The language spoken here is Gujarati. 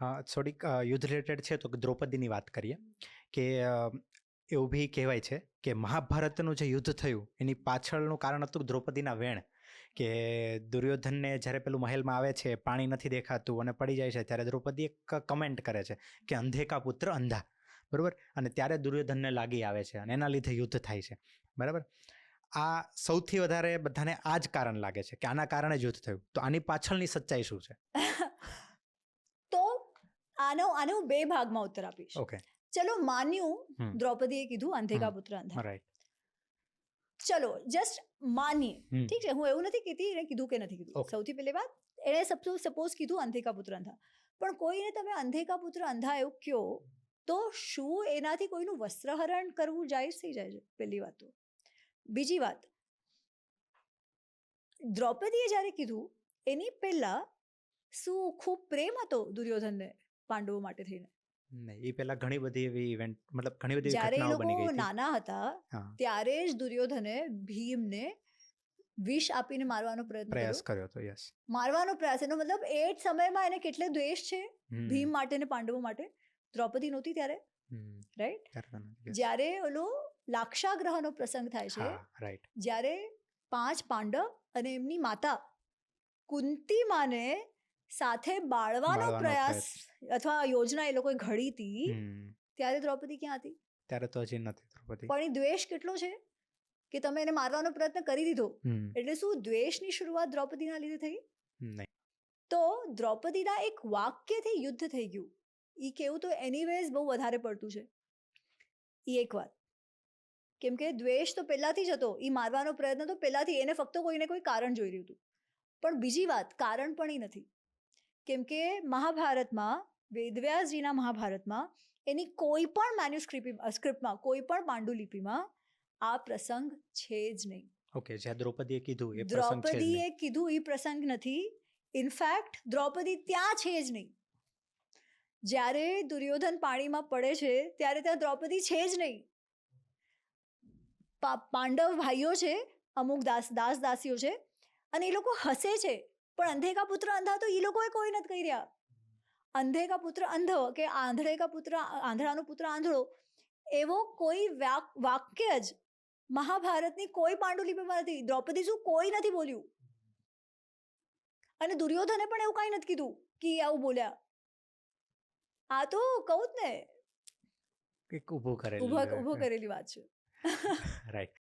થોડીક યુદ્ધ રિલેટેડ છે તો દ્રૌપદીની વાત કરીએ કે એવું બી કહેવાય છે કે મહાભારતનું જે યુદ્ધ થયું એની પાછળનું કારણ હતું દ્રૌપદીના વેણ કે દુર્યોધનને જ્યારે પેલું મહેલમાં આવે છે, પાણી નથી દેખાતું અને પડી જાય છે, ત્યારે દ્રૌપદી એક કમેન્ટ કરે છે કે અંધેકા પુત્ર અંધા, બરાબર? અને ત્યારે દુર્યોધનને લાગી આવે છે અને એના લીધે યુદ્ધ થાય છે, બરાબર? આ સૌથી વધારે બધાને આ જ કારણ લાગે છે કે આના કારણે યુદ્ધ થયું. તો આની પાછળની સચ્ચાઈ શું છે? આનો આને હું બે ભાગમાં ઉત્તર આપીશ. ઓકે ચલો માન્યું દ્રૌપદીએ કીધું અંધેકા પુત્ર અંધા રાઈટ ચલો જસ્ટ માનીએ ઠીક છે હું એવું નથી કહેતી એને કીધું કે નથી કીધું. સૌથી પહેલી વાત એણે સપોઝ કીધું અંધેકા પુત્ર અંધા પણ કોઈને તમે અંધેકા પુત્ર અંધા એવું કયો તો શું એનાથી કોઈનું વસ્ત્રહરણ કરવું જાહેર થઈ જાય છે? પહેલી વાત તો. બીજી વાત દ્રૌપદીએ જ્યારે કીધું એની પહેલા શું ખૂબ પ્રેમ હતો દુર્યોધનને? પાંડવો માટે થઈને. એ પહેલા ઘણી બધી એવી ઇવેન્ટ મતલબ ઘણી બધી જ્યારે એ લોકો નાના હતા ત્યારે જ દુર્યોધને ભીમને વિષ આપીને મારવાનો પ્રયત્ન પ્રયાસ કર્યો હતો યસ મારવાનો પ્રયાસ એનો મતલબ એ જ સમયમાં એને કેટલે દ્વેષ છે ભીમ માટે ને પાંડવો માટે. દ્રૌપદી નહોતી ત્યારે રાઈટ જ્યારે ઓલો લાક્ષાગ્રહનો પ્રસંગ થાય છે રાઈટ જ્યારે પાંચ પાંડવ અને એમની માતા કુંતી માને સાથે બાળવાનો પ્રયાસ અથવા યોજના એ લોકોએ ઘડી હતી ત્યારે દ્રૌપદી ક્યાં હતી? ત્યારે તો હજી નથી દ્રૌપદી. પણ એ દ્વેષ કેટલો છે? કે તમે એને મારવાનો પ્રયત્ન કરી દીધો? એટલે શું દ્વેષની શરૂઆત દ્રૌપદીના લીધે થઈ? નહીં. તો દ્રૌપદીના એક વાક્યથી યુદ્ધ થઈ ગયું. એ કેવું તો એનીવેઝ બહુ વધારે પડતું છે. એ એક વાત. કેમ કે દ્વેષ તો પહેલાંથી જ હતો. એ મારવાનો પ્રયત્ન તો પહેલાંથી. એને ફક્ત કોઈને કોઈ કારણ જોઈ રહ્યું હતું. પણ બીજી વાત કારણ પણ એ નથી. કેમ કે મહાભારતમાં વેદવ્યાસજીના મહાભારતમાં એની કોઈ પણ મેન્યુસ્ક્રિપ્ટ સ્ક્રિપ્ટમાં કોઈ પણ પાંડુલિપિમાં આ પ્રસંગ છે જ નહીં. ઓકે જ્યાં દ્રૌપદીએ કીધું એ દ્રૌપદીએ કીધું એ પ્રસંગ નથી. ઇનફેક્ટ દ્રૌપદી ત્યાં છે જ નહીં. જ્યારે દુર્યોધન પાણીમાં પડે છે ત્યારે ત્યાં દ્રૌપદી છે જ નહીં. પાંડવ ભાઈઓ છે અમુક દાસ દાસ દાસીઓ છે અને એ લોકો હસે છે. પણ અંધે કા પુત્ર અંધા તો એ લોકોએ કોઈ નથી કહી રહ્યા અંધે કા પુત્ર અંધો કે આંધળે કા પુત્ર આંધળાનો પુત્ર આંધળો એવો કોઈ વાક્ય જ મહાભારતની કોઈ પાંડુલિપિમાં નથી દ્રૌપદી શું કોઈ નથી બોલ્યું. અને દુર્યોધને પણ એવું કાંઈ નથી કીધું કે આવું બોલ્યા. આ તો કહું જ ને. ઊભો કરેલું કરેલી વાત છે. રાઈટ